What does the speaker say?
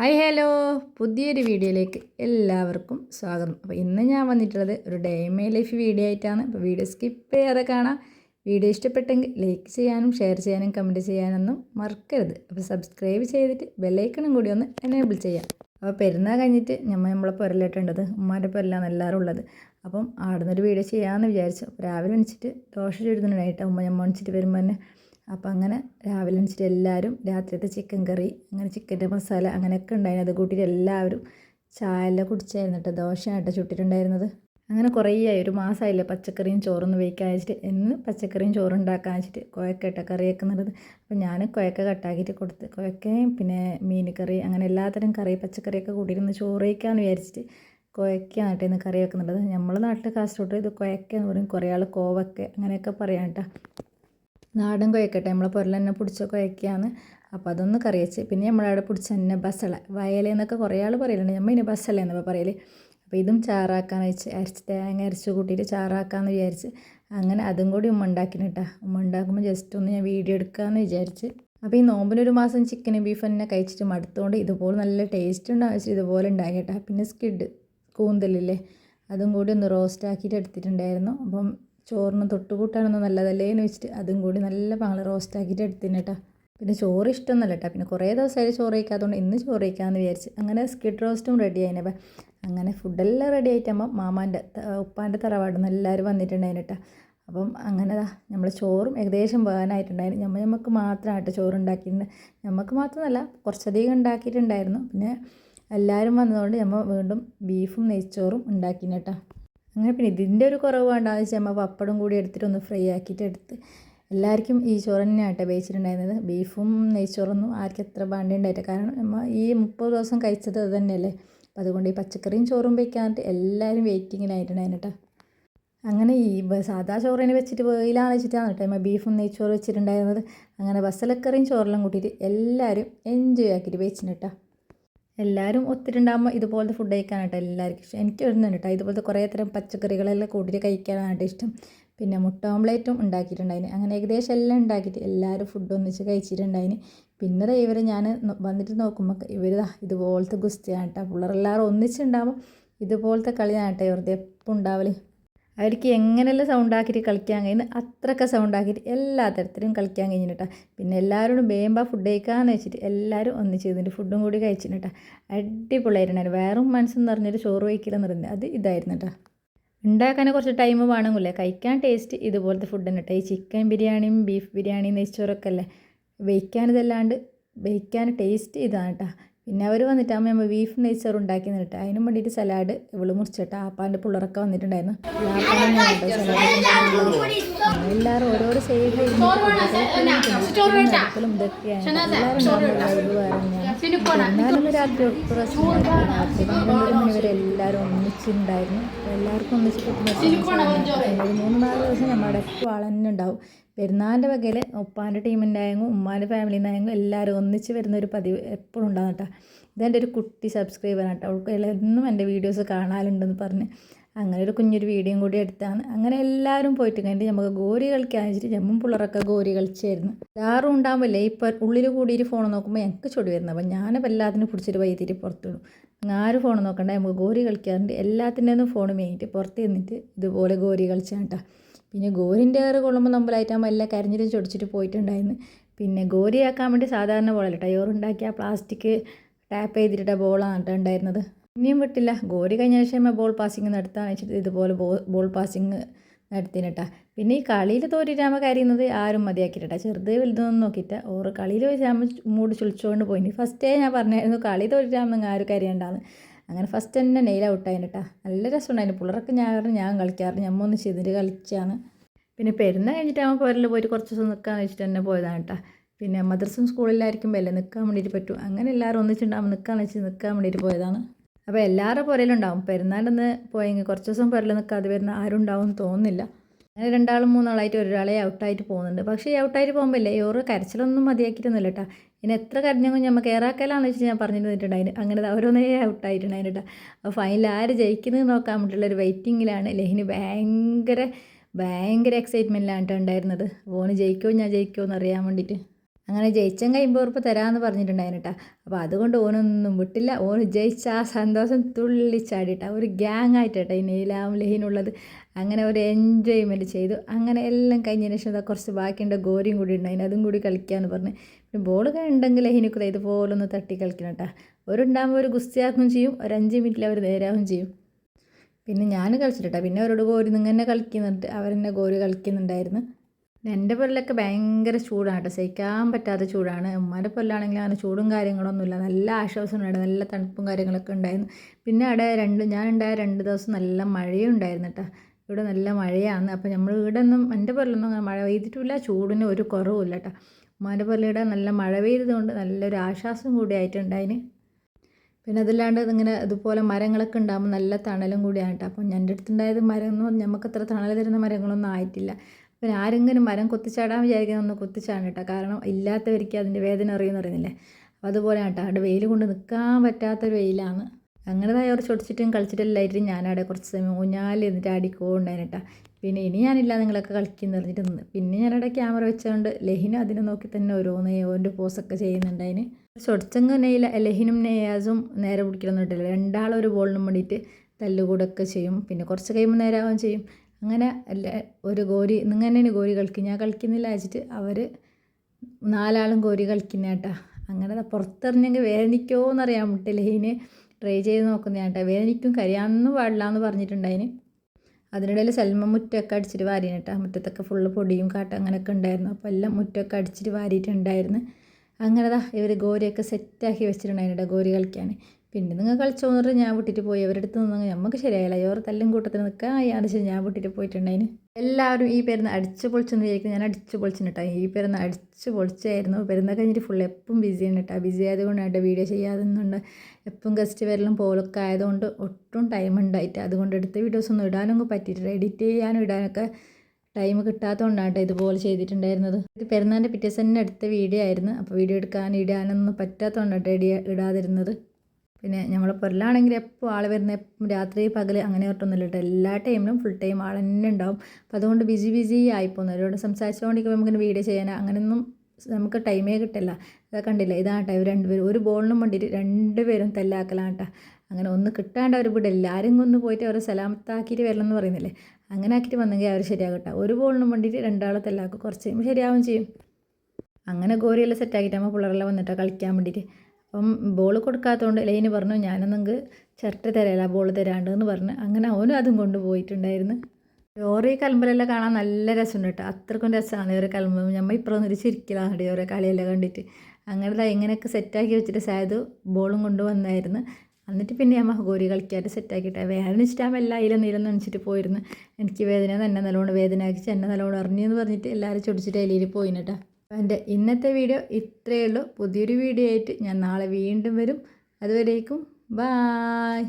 Hi hello പുതിയൊരു വീഡിയോയിലേക്ക് എല്ലാവർക്കും സ്വാഗതം. അപ്പോൾ ഇന്ന് ഞാൻ വന്നിട്ടുള്ളത് ഒരു ഡേ മൈ ലൈഫ് വീഡിയോ ആയിട്ടാണ്. അപ്പോൾ വീഡിയോ സ്കിപ്പ് ചെയ്യാതെ കാണാം. വീഡിയോ ഇഷ്ടപ്പെട്ടെങ്കിൽ ലൈക്ക് ചെയ്യാനും ഷെയർ ചെയ്യാനും കമന്റ് ചെയ്യാനൊന്നും മറക്കരുത്. അപ്പോൾ സബ്സ്ക്രൈബ് ചെയ്തിട്ട് ബെല്ലൈക്കണും കൂടി ഒന്ന് എനേബിൾ ചെയ്യാം. അപ്പോൾ പെരുന്നാൾ കഴിഞ്ഞിട്ട് നമ്മൾ നമ്മളെ പുരലിട്ടുണ്ടത് ഉമ്മാന്റെ പുരലാണ് എല്ലാവരും ഉള്ളത്. അപ്പം ആടുന്നൊരു വീഡിയോ ചെയ്യാമെന്ന് വിചാരിച്ചു. രാവിലെ എണിച്ചിട്ട് ദോശ ചുടുന്നുണ്ടായിട്ട് ഉമ്മ ഞമ്മ എണിച്ചിട്ട് വരുമ്പോൾ തന്നെ അപ്പോൾ അങ്ങനെ രാവിലെ എണിച്ചിട്ട് എല്ലാവരും രാത്രിയത്തെ ചിക്കൻ കറി അങ്ങനെ ചിക്കന്റെ മസാല അങ്ങനെയൊക്കെ ഉണ്ടായിരുന്നു. അത് കൂട്ടിയിട്ട് എല്ലാവരും ചായ കുടിച്ചായിരുന്നു കേട്ടോ. ദോശയായിട്ട് ചുട്ടിട്ടുണ്ടായിരുന്നത്. അങ്ങനെ കുറേ ആയി. ഒരു മാസമായില്ലേ പച്ചക്കറിയും ചോറും വയ്ക്കാൻ വെച്ചിട്ട്. എന്ന് പച്ചക്കറിയും ചോറും ഉണ്ടാക്കാൻ വെച്ചിട്ട് കുഴക്കട്ട കറി വെക്കുന്നത് അപ്പോൾ ഞാൻ കുഴക്ക കട്ടാക്കിയിട്ട് കൊടുത്ത്. കുഴക്കയും പിന്നെ മീൻ കറി അങ്ങനെ എല്ലാത്തരം കറി പച്ചക്കറിയൊക്കെ കൂട്ടിയിരുന്ന് ചോറ് വയ്ക്കാമെന്ന് വിചാരിച്ചിട്ട് കുഴക്കാണ് ഇന്ന് കറി വെക്കുന്നുള്ളത് നമ്മളെ നാട്ടിൽ കാസർഗോഡ് ഇത് കുഴക്ക പറയും. കുറേ ആൾ കോവക്ക അങ്ങനെയൊക്കെ പറയാം കേട്ടോ. നാടൻ കുഴക്കട്ടെ നമ്മളെ പുരൽ തന്നെ പിടിച്ച കുഴക്കുകയാണ് അപ്പോൾ അതൊന്ന് കറി വെച്ച്. പിന്നെ നമ്മളവിടെ പിടിച്ച തന്നെ ബസള. വയലെന്നൊക്കെ കുറേ ആൾ പറയലുണ്ട്. നമ്മൾ ഇനി ബസള എന്നപ്പോൾ പറയൽ അപ്പോൾ ഇതും ചാറാക്കാൻ വെച്ച്. അരച്ച് തേങ്ങ അരച്ച് കൂട്ടിയിട്ട് ചാറാക്കാമെന്ന് വിചാരിച്ച്. അങ്ങനെ അതും കൂടി ഉമ്മ ഉണ്ടാക്കിന് കേട്ടോ ഉമ്മ ഉണ്ടാക്കുമ്പോൾ ജസ്റ്റ് ഒന്ന് ഞാൻ വീഡിയോ എടുക്കാമെന്ന് വിചാരിച്ച്. അപ്പോൾ ഈ നോമ്പിനൊരു മാസം ചിക്കനും ബീഫ് തന്നെ കഴിച്ചിട്ട് മടുത്തുകൊണ്ട് ഇതുപോലെ നല്ല ടേസ്റ്റ് വെച്ചിട്ട് ഇതുപോലെ ഉണ്ടാക്കി പിന്നെ സ്കിഡ് കൂന്തലില്ലേ? അതും കൂടി ഒന്ന് റോസ്റ്റ് ആക്കിയിട്ട് എടുത്തിട്ടുണ്ടായിരുന്നു. അപ്പം ചോറിന് തൊട്ടുകൂട്ടാനൊന്നും നല്ലതല്ലേ എന്ന് വെച്ചിട്ട് അതും കൂടി നല്ല പാങ്ങൾ റോസ്റ്റാക്കിയിട്ട് എടുത്തിന് കേട്ടോ പിന്നെ ചോറ് ഇഷ്ടമൊന്നുമല്ല കേട്ടോ പിന്നെ കുറേ ദിവസമായി ചോറ് കഴിക്കാത്തതുകൊണ്ട് ഇന്ന് ചോറ് കഴിക്കാമെന്ന് വിചാരിച്ച് അങ്ങനെ സ്കിഡ് റോസ്റ്റും റെഡി ആയിനപ്പം അങ്ങനെ ഫുഡെല്ലാം റെഡി ആയിട്ടാകുമ്പോൾ മാമാന്റെ ഉപ്പാന്റെ തറവാടും എല്ലാവരും വന്നിട്ടുണ്ടായിന് കേട്ടോ അപ്പം അങ്ങനെ നമ്മൾ ചോറും ഏകദേശം പോകാനായിട്ടുണ്ടായിരുന്നു നമ്മൾ നമുക്ക് മാത്രമായിട്ട് ചോറ് ഉണ്ടാക്കിയിട്ടുണ്ട് നമുക്ക് മാത്രമല്ല കുറച്ചധികം ഉണ്ടാക്കിയിട്ടുണ്ടായിരുന്നു. പിന്നെ എല്ലാവരും വന്നതുകൊണ്ട് നമ്മൾ വീണ്ടും ബീഫും നെയ്ച്ചോറും ഉണ്ടാക്കിന് കേട്ടോ അങ്ങനെ പിന്നെ ഇതിന്റെ ഒരു കുറവ് വേണ്ടാന്ന് വെച്ചാൽ നമ്മൾ പപ്പടം കൂടി എടുത്തിട്ട് ഒന്ന് ഫ്രൈ ആക്കിയിട്ട് എടുത്ത്. എല്ലാവർക്കും ഈ ചോറ് തന്നെയാട്ടെ വേവിച്ചിട്ടുണ്ടായിരുന്നത് ബീഫും നെയ്ച്ചോറൊന്നും ആർക്കും എത്ര പാണ്ടി ഉണ്ടായിട്ട് കാരണം നമ്മൾ ഈ മുപ്പത് ദിവസം കഴിച്ചത് അത് തന്നെയല്ലേ? അപ്പോൾ അതുകൊണ്ട് ഈ പച്ചക്കറിയും ചോറും വയ്ക്കാനായിട്ട് എല്ലാവരും വെയിറ്റിങ്ങിനായിട്ടുണ്ടായിരുന്നു കേട്ടോ അങ്ങനെ ഈ സാധാ ചോറിനെ വെച്ചിട്ട് വെയിലാണ് വെച്ചിട്ടാണ് കേട്ടോ ബീഫും നെയ്ച്ചോറ് വെച്ചിട്ടുണ്ടായിരുന്നത്. അങ്ങനെ ബസലക്കറിയും ചോറെല്ലാം കൂട്ടിയിട്ട് എല്ലാവരും എൻജോയ് ആക്കിയിട്ട് വെച്ചിട്ടുണ്ട് കേട്ടോ. എല്ലാവരും ഒത്തിട്ടുണ്ടാകുമ്പോൾ ഇതുപോലത്തെ ഫുഡ് കഴിക്കാനായിട്ട് എല്ലാവർക്കും ഇഷ്ടം. എനിക്ക് വരുന്നുണ്ട് കേട്ടോ ഇതുപോലത്തെ കുറേ തരം പച്ചക്കറികളെല്ലാം കൂട്ടിയിട്ട് കഴിക്കാനായിട്ട് ഇഷ്ടം. പിന്നെ മുട്ട ഓംലേറ്റും ഉണ്ടാക്കിയിട്ടുണ്ടായിന്. അങ്ങനെ ഏകദേശം എല്ലാം ഉണ്ടാക്കിയിട്ട് എല്ലാവരും ഫുഡ് ഒന്നിച്ച് കഴിച്ചിട്ടുണ്ടായിന്. പിന്നെ ഇവർ ഞാൻ വന്നിട്ട് നോക്കുമ്പോൾ ഇവർ ഇതുപോലത്തെ ഗുസ്തിയാണ് കേട്ടോ പിള്ളേരെല്ലാവരും ഒന്നിച്ചുണ്ടാകുമ്പോൾ ഇതുപോലത്തെ കളിയാണ് കേട്ടോ ഇവരുടെ എപ്പോൾ ഉണ്ടാവൽ. അവർക്ക് എങ്ങനെയെല്ലാം സൗണ്ട് ആക്കിയിട്ട് കളിക്കാൻ കഴിയുന്നു സൗണ്ട് ആക്കിയിട്ട് എല്ലാ തരത്തിലും കളിക്കാൻ കഴിഞ്ഞിട്ടാ പിന്നെ എല്ലാവരോടും വേമ്പ ഫുഡ് കഴിക്കാമെന്ന് വെച്ചിട്ട് എല്ലാവരും ഒന്നിച്ച് ചെയ്തിട്ട് ഫുഡും കൂടി കഴിച്ചിട്ടാ അടിപൊളിയായിരുന്നു വേറും മനസ്സെന്ന് പറഞ്ഞൊരു ചോറ് കഴിക്കില്ലെന്ന് പറയുന്നത് അത് ഇതായിരുന്നു കേട്ടോ ഉണ്ടാക്കാൻ കുറച്ച് ടൈം വേണമെങ്കിലേ കഴിക്കാൻ ടേസ്റ്റ് ഇതുപോലത്തെ ഫുഡ് തന്നെ കേട്ടോ ഈ ചിക്കൻ ബിരിയാണിയും ബീഫ് ബിരിയാണിയും നെയ്ച്ചോറൊക്കെ അല്ലേ? വയ്ക്കാനിതല്ലാണ്ട് വെയ്ക്കാൻ ടേസ്റ്റ് ഇതാണ് കേട്ടോ പിന്നെ അവർ വന്നിട്ട് അമ്മ നമ്മൾ ബീഫ് നെയ്ച്ചോറ് ഉണ്ടാക്കി നിന്നിട്ട് അതിനും വേണ്ടിയിട്ട് സലാഡ് ഇവൾ മുറിച്ചിട്ട് ആപ്പാന്റെ പുള്ളറൊക്കെ വന്നിട്ടുണ്ടായിരുന്നു. എല്ലാവരും ഓരോരോ സൈഡിലും നടക്കലും ഇതൊക്കെയാണ് എല്ലാവരും രാത്രി പ്രശ്നം രാത്രി പന്ത്രണ്ട് മണി വരെ എല്ലാവരും ഒന്നിച്ചിട്ടുണ്ടായിരുന്നു എല്ലാവർക്കും ഒന്നിച്ച് കിട്ടുന്ന ഒരു മൂന്ന് നാല് ദിവസം നമ്മുടെ വാളന്നെ ഉണ്ടാവും. പെരുന്നാളിന്റെ വകയിൽ ഉപ്പാന്റെ ടീമിന്റെയെങ്കിലും ഉമ്മാന്റെ ഫാമിലിന്നായെങ്കിലും എല്ലാവരും ഒന്നിച്ച് വരുന്ന ഒരു പതിവ് എപ്പോഴും ഉണ്ടാകും കേട്ടോ. ഇതെന്റെ ഒരു കുട്ടി സബ്സ്ക്രൈബറാണ് കേട്ടോ. അവൾക്ക് എന്നും എന്റെ വീഡിയോസ് കാണാനുണ്ടെന്ന് പറഞ്ഞ് അങ്ങനെ ഒരു കുഞ്ഞൊരു വീഡിയോയും കൂടി എടുത്താണ്. അങ്ങനെ എല്ലാവരും പോയിട്ട് കഴിഞ്ഞിട്ട് നമുക്ക് ഗോരി കളിക്കാൻ വെച്ചിട്ട് ജമ്മും പിള്ളേരൊക്കെ ഗോരി കളിച്ചായിരുന്നു. എല്ലാവരും ഉണ്ടാകുമ്പോഴേ ഇപ്പം ഉള്ളിൽ കൂടിയിട്ട് ഫോൺ നോക്കുമ്പോൾ എനിക്ക് ചൊടി വരുന്നത് അപ്പം ഞാനപ്പോൾ എല്ലാത്തിനും പിടിച്ചിട്ട് വൈകിട്ട് പുറത്തിടും ആരും ഫോൺ നോക്കണ്ട. നമുക്ക് ഗോരി കളിക്കാറുണ്ട്. എല്ലാത്തിന്റെ ഒന്നും ഫോൺ മേങ്ങിയിട്ട് പുറത്ത് നിന്നിട്ട് ഇതുപോലെ ഗോരി കളിച്ചാണ് പിന്നെ ഗോരിന്റെ ഏറ് കൊള്ളുമ്പോൾ നമ്മളായിട്ടാകുമ്പോൾ എല്ലാം കരിഞ്ഞിട്ട് ചൊടിച്ചിട്ട് പോയിട്ടുണ്ടായിരുന്നു. പിന്നെ ഗോരിയാക്കാൻ വേണ്ടി സാധാരണ ബോളല്ല ടയോറുണ്ടാക്കിയ പ്ലാസ്റ്റിക് ടാപ്പ് ചെയ്തിട്ട ബോളാണ് ഉണ്ടായിരുന്നത്. ഇനിയും വിട്ടില്ല. ഗോരി കഴിഞ്ഞ ശേഷം ബോൾ പാസിങ് നടത്താൻ വെച്ചിട്ട് ഇതുപോലെ ബോൾ ബോൾ പാസിങ് നടത്തിനിട്ടാ പിന്നെ ഈ കളിയിൽ തോറ്റിട്ടാകുമ്പോൾ കരയുന്നത് ആരും മതിയാക്കിയിട്ടാ ചെറുത് വലുതൊന്നും നോക്കിയിട്ട്. ഓറ് കളിയിൽ വെച്ചാൽ മൂട് ചുളിച്ചുകൊണ്ട് പോയിന്. ഫസ്റ്റേ ഞാൻ പറഞ്ഞായിരുന്നു കളി തോറ്റിട്ടാകുമ്പോൾ ആരും കരയണ്ടാന്ന്. അങ്ങനെ ഫസ്റ്റ് തന്നെ നെയിൽ ഔട്ടായിന് കേട്ടോ നല്ല രസമുണ്ടായിരുന്നു പിള്ളേർക്ക് ഞാൻ ഞാൻ കളിക്കാറുണ്ട് ഞമ്മ ഒന്ന് ചെയ്തിട്ട് കളിച്ചാണ്. പിന്നെ പെരുന്ന കഴിഞ്ഞിട്ട് അവൻ പോരിൽ പോയിട്ട് കുറച്ച് ദിവസം നിൽക്കാമെന്ന് വെച്ചിട്ട് തന്നെ പോയതാണ് കേട്ടോ പിന്നെ മദ്രസും സ്കൂളിലായിരിക്കും അല്ലേ നിൽക്കാൻ വേണ്ടിയിട്ട് പറ്റും. അങ്ങനെ എല്ലാവരും ഒന്നിച്ചുണ്ടാകുമ്പോൾ നിൽക്കാമെന്ന് വെച്ച് നിൽക്കാൻ വേണ്ടിയിട്ട് പോയതാണ്. അപ്പോൾ എല്ലാവരുടെ പുരയിലുണ്ടാവും പെരുന്നാളിന്ന് പോയെങ്കിൽ കുറച്ച് ദിവസം പുരയിൽ നിൽക്കാതെ വരുന്ന ആരും ഉണ്ടാവും തോന്നുന്നില്ല. അങ്ങനെ രണ്ടാളും മൂന്നാളായിട്ട് ഒരാളെ ഔട്ടായിട്ട് പോകുന്നുണ്ട്. പക്ഷേ ഈ ഔട്ടായിട്ട് പോകുമ്പോൾ ഇല്ലേ ഓരോ കരച്ചിലൊന്നും മതിയാക്കിയിട്ടൊന്നുമില്ല കേട്ടോ ഇനി എത്ര കരഞ്ഞെങ്കിൽ നമ്മൾ ഏറാക്കലാണെന്ന് വെച്ച് ഞാൻ പറഞ്ഞു തന്നിട്ടുണ്ടായിരുന്നു അങ്ങനെ ഓരോന്നേ ഔട്ടായിട്ടുണ്ടായിരുന്നു കേട്ടോ. അപ്പോൾ ഫൈനൽ ആര് ജയിക്കുന്നത് നോക്കാൻ വേണ്ടിയിട്ടുള്ള ഒരു വെയിറ്റിങ്ങിലാണ് ലഹിന് ഭയങ്കര ഭയങ്കര എക്സൈറ്റ്മെന്റിലാണ് ഉണ്ടായിരുന്നത്. ഓന് ജയിക്കുമോ ഞാൻ ജയിക്കുമോ എന്ന് അറിയാൻ വേണ്ടിയിട്ട്. അങ്ങനെ ജയിച്ചാൽ കഴിയുമ്പോൾ ഉറപ്പ് തരാമെന്ന് പറഞ്ഞിട്ടുണ്ടായിരുന്നു കേട്ടോ. അപ്പോൾ അതുകൊണ്ട് ഓനൊന്നും വിട്ടില്ല. ഓന് ജയിച്ച ആ സന്തോഷം തുള്ളിച്ചാടിയിട്ടാ ഒരു ഗ്യാങ് ആയിട്ട് ഈ നെയിലാവും ലഹീനുള്ളത് അങ്ങനെ ഒരു എൻജോയ്മെന്റ് ചെയ്തു. അങ്ങനെ എല്ലാം കഴിഞ്ഞതിന് ശേഷം കുറച്ച് ബാക്കിയുണ്ട്. ഗോരിയും കൂടി ഉണ്ടായിരുന്നു. അതും കൂടി കളിക്കാമെന്ന് പറഞ്ഞ് പിന്നെ ബോൾ ഉണ്ടെങ്കിൽ അതിനൊക്കെ ഇതുപോലെ ഒന്ന് തട്ടി കളിക്കണം കേട്ടോ ഒരുണ്ടാകുമ്പോൾ ഒരു ഗുസ്തിയാക്കുകയും ചെയ്യും ഒരു അഞ്ച് മിനിറ്റിൽ അവർ നേരാവുകയും ചെയ്യും. പിന്നെ ഞാൻ കളിച്ചിട്ടാ പിന്നെ അവരോട് ഗോരി നിങ്ങനെ കളിക്കുന്നുണ്ട്. അവരെന്നെ ഗോരി കളിക്കുന്നുണ്ടായിരുന്നു. എന്റെ പൊല്ലൊക്കെ ഭയങ്കര ചൂടാണ് കേട്ടോ സഹിക്കാൻ പറ്റാത്ത ചൂടാണ്. ഉമ്മാന്റെ പൊല്ലാണെങ്കിൽ അങ്ങനെ ചൂടും കാര്യങ്ങളൊന്നുമില്ല. നല്ല ആശ്വാസം ഉണ്ടായിരുന്നു. നല്ല തണുപ്പും കാര്യങ്ങളൊക്കെ ഉണ്ടായിരുന്നു. പിന്നെ അവിടെ രണ്ട് ഞാൻ ഉണ്ടായ രണ്ട് ദിവസം നല്ല മഴയും ഉണ്ടായിരുന്നു കേട്ടോ ഇവിടെ നല്ല മഴയാണ്. അപ്പോൾ നമ്മൾ ഇവിടെ ഒന്നും എന്റെ പൊല്ലൊന്നും അങ്ങനെ മഴ പെയ്തിട്ടില്ല. ചൂടിന് ഒരു കുറവുമില്ല കേട്ടോ പൊല്ലയുടെ നല്ല മഴ പെയ്തതുകൊണ്ട് നല്ലൊരു ആശ്വാസം കൂടി ആയിട്ടുണ്ടായിന് പിന്നെ അതല്ലാണ്ട് ഇങ്ങനെ ഇതുപോലെ മരങ്ങളൊക്കെ ഉണ്ടാകുമ്പോൾ നല്ല തണലും കൂടിയാണ് കേട്ടോ. അപ്പം എന്റെ അടുത്തുണ്ടായത് മരം എന്ന് നമുക്ക് അത്ര തണൽ തരുന്ന മരങ്ങളൊന്നും ആയിട്ടില്ല. പിന്നെ ആരെങ്കിലും മരം കൊത്തിച്ചാടാൻ വിചാരിക്കുന്ന ഒന്ന് കൊത്തിച്ചാണ് കേട്ടോ. കാരണം ഇല്ലാത്തവർക്ക് അതിന്റെ വേദന അറിയുമെന്ന് പറയുന്നില്ലേ അപ്പോൾ അതുപോലെ കേട്ടോ. അവിടെ വെയിൽ കൊണ്ട് നിൽക്കാൻ പറ്റാത്തൊരു വെയിലാണ്. അങ്ങനെ തയ്യാറ് ചൊടിച്ചിട്ടും എല്ലായിട്ടും ഞാനവിടെ കുറച്ച് സമയം ഊഞ്ഞാൽ എന്നിട്ട് കേട്ടോ. പിന്നെ ഇനി ഞാനില്ല നിങ്ങളൊക്കെ കളിക്കുന്ന പറഞ്ഞിട്ട് നിന്ന്. പിന്നെ ഞാനവിടെ ക്യാമറ വെച്ചുകൊണ്ട് ലഹിനും അതിനെ നോക്കി തന്നെ ഓരോന്ന് ഓന്റെ പോസൊക്കെ ചെയ്യുന്നുണ്ട് അതിന്. ചൊടിച്ചങ്ങ് നെയ്ല ലഹിനും നെയ്യാസും നേരെ പിടിക്കണമെന്ന് കിട്ടില്ല ഒരു ബോളിനും വേണ്ടിയിട്ട് തല്ലുകൂടൊക്കെ ചെയ്യും. പിന്നെ കുറച്ച് കഴിയുമ്പോൾ നേരാവുകയും ചെയ്യും. അങ്ങനെ ഒരു ഗോരി നിങ്ങനെ ഗോരി കളിക്കും. ഞാൻ കളിക്കുന്നില്ല വെച്ചിട്ട് അവർ നാലാളും ഗോരി കളിക്കുന്ന കേട്ടാ. അങ്ങനെ പുറത്തെറിഞ്ഞെങ്കിൽ വേദനിക്കുമോ എന്നറിയാൻ വിട്ടില്ല ലഹീന് ട്രൈ ചെയ്ത് നോക്കുന്ന കേട്ടാ. വേദനിക്കും കരിയാന്നും പാടില്ല എന്ന് പറഞ്ഞിട്ടുണ്ടായിന് അതിനിടയിൽ സൽമ മുറ്റമൊക്കെ അടിച്ചിട്ട് വാരി കേട്ടോ മുറ്റത്തൊക്കെ ഫുള്ള് പൊടിയും കാട്ടും അങ്ങനെയൊക്കെ ഉണ്ടായിരുന്നു. അപ്പോൾ എല്ലാം മുറ്റമൊക്കെ അടിച്ചിട്ട് വാരിയിട്ടുണ്ടായിരുന്നു. അങ്ങനെതാ ഇവർ ഗോരിയൊക്കെ സെറ്റാക്കി വെച്ചിട്ടുണ്ടായിരുന്നു ഗോരി കളിക്കാൻ. പിന്നെ നിങ്ങൾ കളിച്ചോന്ന് പറഞ്ഞാൽ ഞാൻ വിട്ടിട്ട് പോയി. അവരുടെ അടുത്ത് നിന്ന് നമുക്ക് ശരിയായില്ല. ഇവർ തല്ലും കൂട്ടത്തിൽ നിൽക്കാൻ അയാൾ ശരി ഞാൻ വിട്ടിട്ട് പോയിട്ടുണ്ടായിന്. എല്ലാവരും ഈ പെരുന്ന അടിച്ച് പൊളിച്ചെന്ന് വിചാരിക്കും ഞാൻ അടിച്ച് പൊളിച്ചിന് കേട്ടോ ഈ പെരുന്ന അടിച്ച് പൊളിച്ചായിരുന്നു. പെരുന്ന കഴിഞ്ഞിട്ട് ഫുൾ എപ്പം ബിസിയാണ് കേട്ടോ. ബിസി ആയതുകൊണ്ട് ആയതുകൊണ്ടാണ് വീഡിയോ ചെയ്യാതെന്നുണ്ട് എപ്പം ഗസ്റ്റ് വരലും പോലൊക്കെ ആയതുകൊണ്ട് ഒട്ടും ടൈം ഉണ്ടായിട്ട് അതുകൊണ്ട് എടുത്ത വീഡിയോസ് ഒന്നും ഇടാനൊന്നും പറ്റിയിട്ടില്ല. എഡിറ്റ് ചെയ്യാനും ഇടാനൊക്കെ ടൈം കിട്ടാത്തതുകൊണ്ടാണ് ഇതുപോലെ ചെയ്തിട്ടുണ്ടായിരുന്നത്. ഇത് പെരുന്നാന്റെ പിറ്റേസ് തന്നെ എടുത്ത വീഡിയോ ആയിരുന്നു. അപ്പോൾ വീഡിയോ എടുക്കാൻ ഇടാനൊന്നും പറ്റാത്തതുകൊണ്ടാണ് ഇടി ഇടാതിരുന്നത്. പിന്നെ നമ്മൾ പൊരലാണെങ്കിൽ എപ്പോൾ ആൾ വരുന്ന രാത്രി പകൽ അങ്ങനെ ഒട്ടൊന്നുമില്ല കേട്ടോ. എല്ലാ ടൈമിലും ഫുൾ ടൈം ആൾ തന്നെ ഉണ്ടാവും. അപ്പോൾ അതുകൊണ്ട് ബിസി ബിസി ആയിപ്പോകുന്നു അവരോട് സംസാരിച്ചുകൊണ്ടിരിക്കുമ്പോൾ നമുക്കിങ്ങനെ വീഡിയോ ചെയ്യാൻ അങ്ങനെയൊന്നും നമുക്ക് ടൈമേ കിട്ടില്ല. അതൊക്കെ കണ്ടില്ല? ഇതാണ് കേട്ടോ. ഇവർ രണ്ടുപേരും ഒരു ബോളിനും വേണ്ടിയിട്ട് രണ്ടുപേരും തെല്ലാക്കലാണ് കേട്ടോ. അങ്ങനെ ഒന്ന് കിട്ടാണ്ട് അവർ ഇവിടെ എല്ലാവരും ഒന്ന് പോയിട്ട് അവരെ സലാമത്താക്കിയിട്ട് വരണം എന്ന് പറയുന്നില്ലേ? അങ്ങനെ ആക്കിയിട്ട് വന്നെങ്കിൽ അവർ ശരിയാകട്ടെ ഒരു ബോളിനും വേണ്ടിയിട്ട് രണ്ടാളെ തെല്ലാക്കും. കുറച്ച് കഴിയുമ്പോൾ ചെയ്യും. അങ്ങനെ ഗോരിയെല്ലാം സെറ്റാക്കിയിട്ട് പിള്ളേരെല്ലാം വന്നിട്ടാണ് കളിക്കാൻ വേണ്ടിയിട്ട് അപ്പം ബോൾ കൊടുക്കാത്തതുകൊണ്ട് ലൈന് പറഞ്ഞു ഞാനൊന്നെങ്കിൽ ചിരട്ട തരാല ബോൾ തരാണ്ട് എന്ന് പറഞ്ഞ് അങ്ങനെ അവനും അതും കൊണ്ട് പോയിട്ടുണ്ടായിരുന്നു. ഓരോ കലമ്പലെല്ലാം കാണാൻ നല്ല രസമുണ്ട് കേട്ടോ അത്രക്കും രസമാണ് ഓരോ കലമ്പം. നമ്മൾ ഇപ്പുറം ചിരിക്കലാണ് ഓരോ കളിയെല്ലാം കണ്ടിട്ട്. അങ്ങനെ ഇങ്ങനെയൊക്കെ സെറ്റാക്കി വെച്ചിട്ട് സായത് ബോളും കൊണ്ടുവന്നായിരുന്നു എന്നിട്ട് പിന്നെ അമ്മ ഗോരി കളിക്കാറ് സെറ്റാക്കിയിട്ട്. വേദനിച്ചിട്ടാകുമ്പോൾ എല്ലാം അതിലും നീലം നനച്ചിട്ട് പോയിരുന്നു. എനിക്ക് വേദന തന്നെ നല്ലോണം വേദന ആക്കിച്ച് എന്നെ നല്ലോണം അറിഞ്ഞു എന്ന് പറഞ്ഞിട്ട് എല്ലാവരും ചൊടിച്ചിട്ട് അതിൽ പോയിട്ടാ എന്റെ ഇന്നത്തെ വീഡിയോ ഇത്രയേ ഉള്ളൂ. പുതിയൊരു വീഡിയോ ആയിട്ട് ഞാൻ നാളെ വീണ്ടും വരും. അതുവരേക്കും ബായ്.